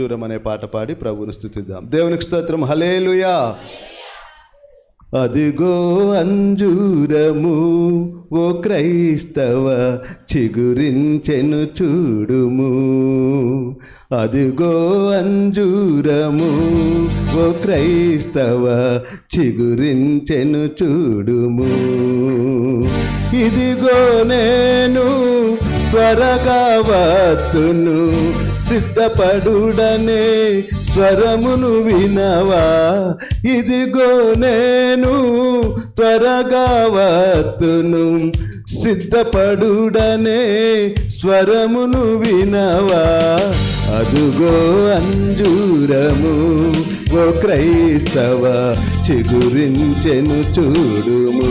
దూరం అనే పాట పాడి ప్రభువును స్థుతిద్దాం. దేవునికి స్తోత్రం. హలేలుయా అదిగో అంజూరము ఓ క్రైస్తవ చిగురించెను చూడుము. అదిగో అంజూరము ఓ క్రైస్తవ చిగురించెను చూడుము. ఇదిగో నేను త్వరగా వత్తును సిద్ధపడుడనే స్వరమును వినవా. ఇదిగో నేను త్వరగా వత్తును సిద్ధపడుడనే స్వరమును వినవా. అదుగో అంజూరము ఓ క్రైస్తవ చిగురించెను చూడుము.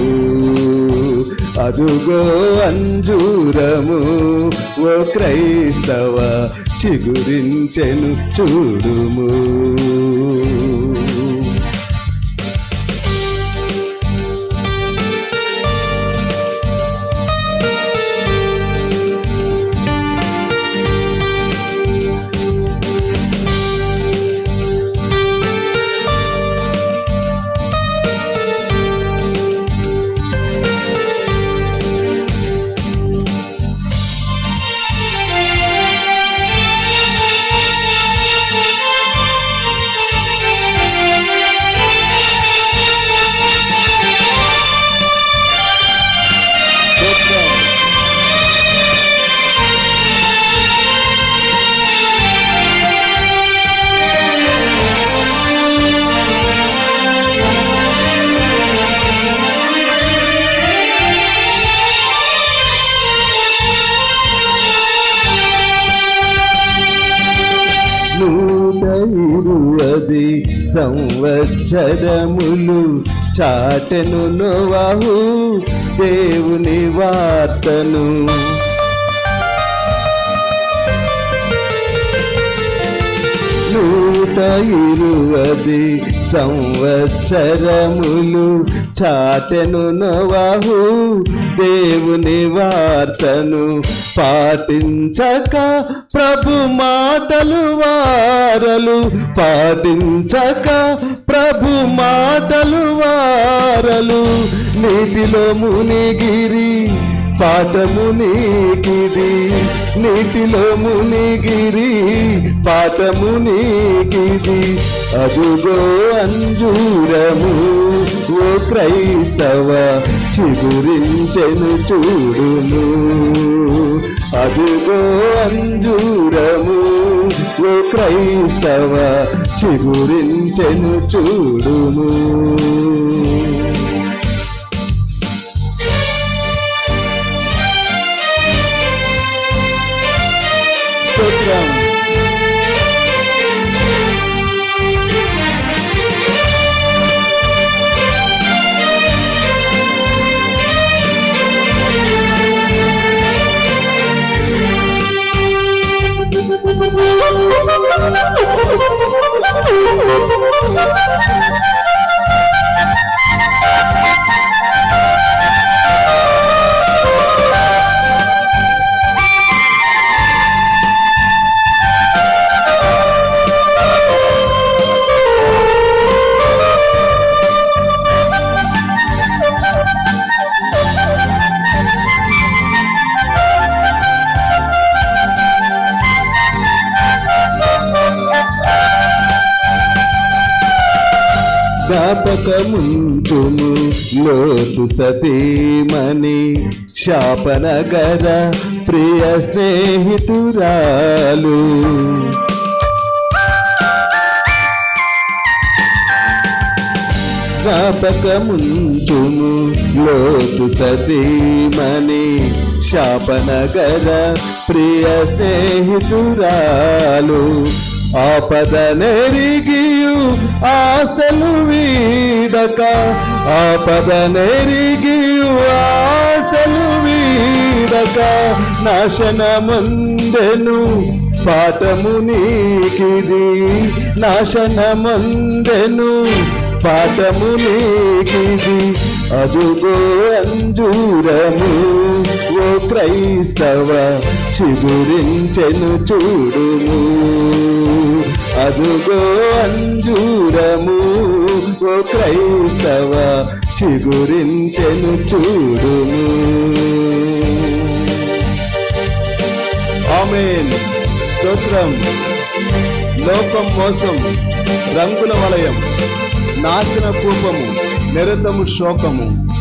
అదుగో అంజూరము ఓ క్రైస్తవ చిగురించెను చూడుము. సంవత్సరములు చాటెను నోవాహు దేవుని వార్తను. నూట ఇరువది సంవత్సరములు చాటెను నోవాహు దేవుని వార్తను పాటించక ప్రభు మాటలు వారలు. పాటించక ప్రభు మాటలు వారలు. నీటిలో మునిగిరి పాఠము నీకిది. నీటిలో మునిగిరి పాఠము నీకిది. అదుగో అంజూరము ఓ క్రైస్తవ చిగురించెను చూడును అదుగో అంజూరము ఓ క్రైస్తవ చిగురించెను చూడును జ్ఞాపకముంతుము లోతు సతీమణి శాపనగర ప్రియ స్నేహితురాలు. జ్ఞాపకముంతుము లోతు సతీమణి శాపనగర ప్రియ స్నేహితురాలు. ఆపద నెరిగియు ఆశలు వీడక. ఆపద నెరిగియు ఆశలు వీడక. నాశనముందెను పాఠము నీకిది. నాశనముందెను పాఠము నీకిది. అదుగో అంజూరము ఓ క్రైస్తవ చిగురించెను చూడుము. అదుగో అంజూరము ఓ క్రైస్తవ చిగురించెను చూడుము. ఆమెన్. స్తోత్రం. లోకం మోసం రంగుల వలయం నాశన కూపము నిరతము శోకము.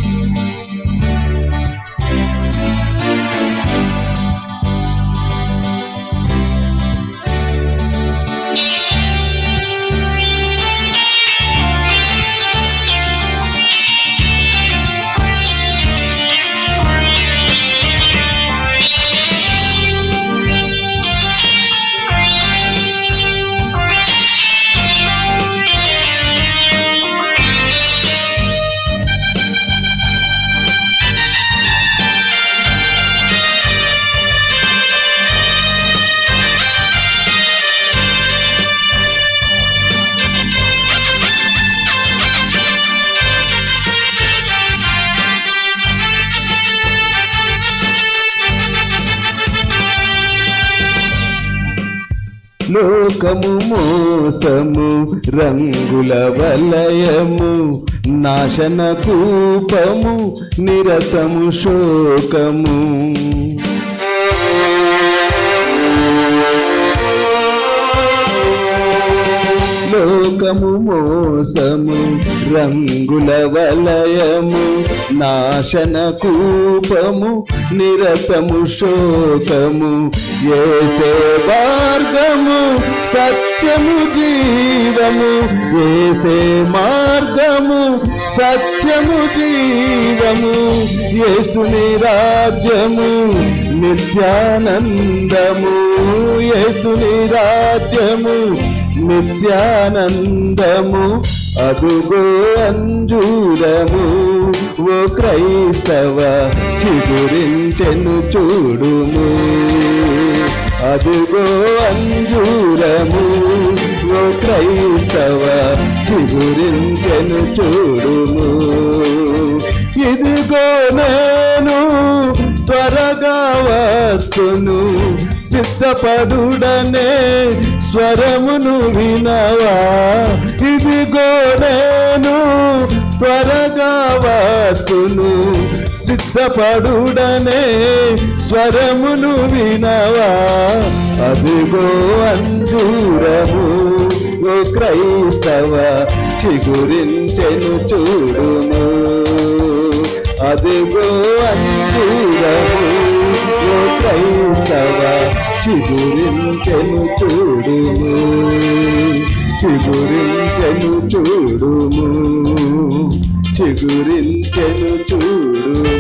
లోకము మోసము రంగుల వలయము నాశన కూపము నిరతము శోకము. మోసము మోసము రంగుల వలయము నాశన కూపము నిరతము శోకము ఏసే మార్గము సత్యము జీవము ఏసే మార్గము సత్యము జీవము యేసుని రాజ్యము నిత్యానందము యేసుని రాజ్యము నిత్యానందము అదుగో అంజూరము. ఓ క్రైస్తవ చిగురించెను చూడుము. అదుగో అంజూరము ఓ క్రైస్తవ చిగురించెను చూడుము. ఇదిగో నేను త్వరగా వస్తును సిద్ధపడుడనే స్వరమును వినవా? ఇదిగో నేను త్వరగా వస్తును. సిద్ధపడుడనే స్వరమును వినవా? అదిగో అంజూరము ఓ క్రైస్తవ చిగురించెను చూడును అదిగో అంజూరము ఓ క్రైస్తవ చిగురించెను చూడుము. చిగురించెను చూడుము. చిగురించెను చూడుము.